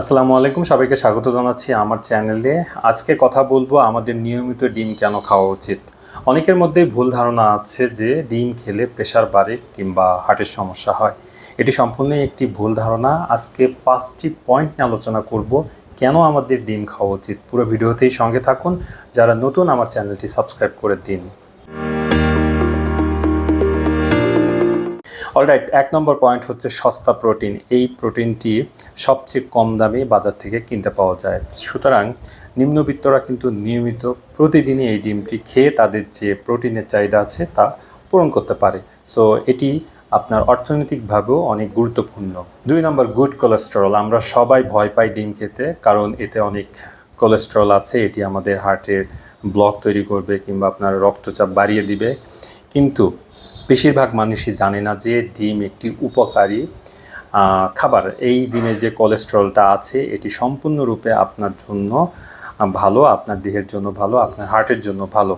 আসসালামু আলাইকুম, সবাইকে স্বাগত জানাচ্ছি আমার চ্যানেলে আজকে কথা বলব আমাদের নিয়মিত ডিম কেন খাওয়া উচিত? অনেকের মধ্যেই ভুল ধারণা আছে যে ডিম খেলে প্রেশার বাড়ে কিংবা হার্টের সমস্যা হয়। এটি সম্পূর্ণই একটি ভুল ধারণা। আজকে পাঁচটি পয়েন্ট নিয়ে আলোচনা করব, কেন আমাদের ডিম খাওয়া উচিত? পুরো ভিডিওতেই সঙ্গে থাকুন। যারা নতুন আমার চ্যানেলটি সাবস্ক্রাইব করে দিন। অলরাইট এক নম্বর পয়েন্ট হচ্ছে সস্তা প্রোটিন। এই প্রোটিনটি সবচেয়ে কম দামে বাজার থেকে কিনতে পাওয়া যায়। সুতরাং নিম্নবিত্তরা কিন্তু নিয়মিত প্রতিদিনই এই ডিমটি খেয়ে তাদের যে প্রোটিনের চাহিদা আছে তা পূরণ করতে পারে। সো এটি আপনার অর্থনৈতিকভাবেও অনেক গুরুত্বপূর্ণ। দুই নম্বর গুড কোলেস্টেরল আমরা সবাই ভয় পাই ডিম খেতে, কারণ এতে অনেক কোলেস্টেরল আছে, এটি আমাদের হার্টের ব্লক তৈরি করবে কিংবা আপনার রক্তচাপ বাড়িয়ে দিবে। কিন্তু বেশিরভাগ মানুষই জানে না যে ডিম একটি উপকারী খাবার। এই ডিমে যে কোলেস্টেরলটা আছে, এটি সম্পূর্ণরূপে আপনার জন্য ভালো, আপনার দেহের জন্য ভালো, আপনার হার্টের জন্য ভালো।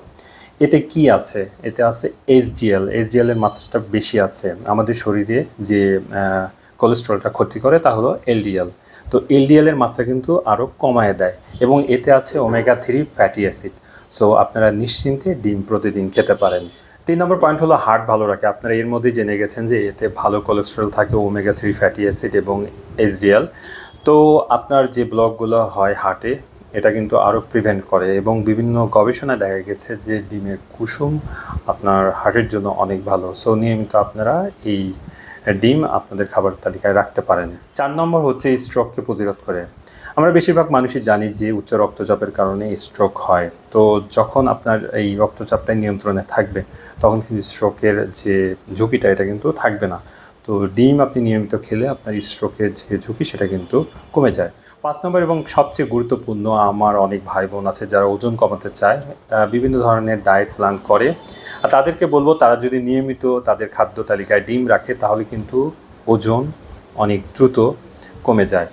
এতে কি আছে? এতে আছে এইচডিএল এইচডিএল এর মাত্রাটা বেশি আছে। আমাদের শরীরে যে কোলেস্ট্রলটা ক্ষতি করে তা হলো এলডিএল তো এলডিএল এর মাত্রা কিন্তু আরও কমায় দেয় এবং এতে আছে omega three fatty acid so আপনারা নিশ্চিন্তে ডিম প্রতিদিন খেতে পারেন। তিন নম্বর পয়েন্ট হলো হার্ট ভালো রাখে। আপনারা এর মধ্যেই জেনে গেছেন যে এতে ভালো কোলেস্ট্রল থাকে ওমেগা থ্রি ফ্যাটি অ্যাসিড এবং এসডিএল তো আপনার যে ব্লকগুলো হয় হার্টে এটা কিন্তু আরও প্রিভেন্ট করে এবং বিভিন্ন গবেষণায় দেখা গেছে যে ডিমের কুসুম আপনার হার্টের জন্য অনেক ভালো। সো নিয়মিত আপনারা এই ডিম আপনাদের খাবার তালিকায় রাখতে পারেন। চার নম্বর হচ্ছে স্ট্রোককে প্রতিরোধ করে। আমরা বেশিরভাগ মানুষই জানি যে উচ্চ রক্তচাপের কারণে স্ট্রোক হয়। তো যখন আপনার এই রক্তচাপটাই নিয়ন্ত্রণে থাকবে, তখন কিন্তু স্ট্রোকের যে ঝুঁকিটা, এটা কিন্তু থাকবে না। তো ডিম আপনি নিয়মিত খেলে আপনার স্ট্রোকের যে ঝুঁকি, সেটা কিন্তু কমে যায়। পাঁচ নম্বর এবং সবচেয়ে গুরুত্বপূর্ণ আমার অনেক ভাই বোন আছে যারা ওজন কমাতে চায় বিভিন্ন ধরনের ডায়েট প্ল্যান করে। আর তাদেরকে বলব, তারা যদি নিয়মিত তাদের খাদ্য তালিকায় ডিম রাখে, তাহলে কিন্তু ওজন অনেক দ্রুত কমে যায়।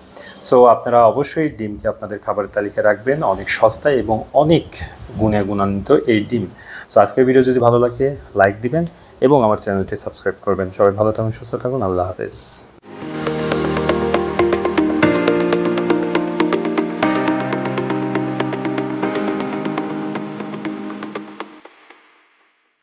সো আপনারা অবশ্যই ডিমকে আপনাদের খাবারের তালিকায় রাখবেন, অনেক সস্তায় এবং অনেক গুণে গুণান্বিত এই ডিম। সো আজকের ভিডিও যদি ভালো লাগে লাইক দিবেন এবং আমার চ্যানেলটি সাবস্ক্রাইব করবেন। সবাই ভালো থাকুন, সুস্থ থাকুন, আল্লাহ হাফেজ।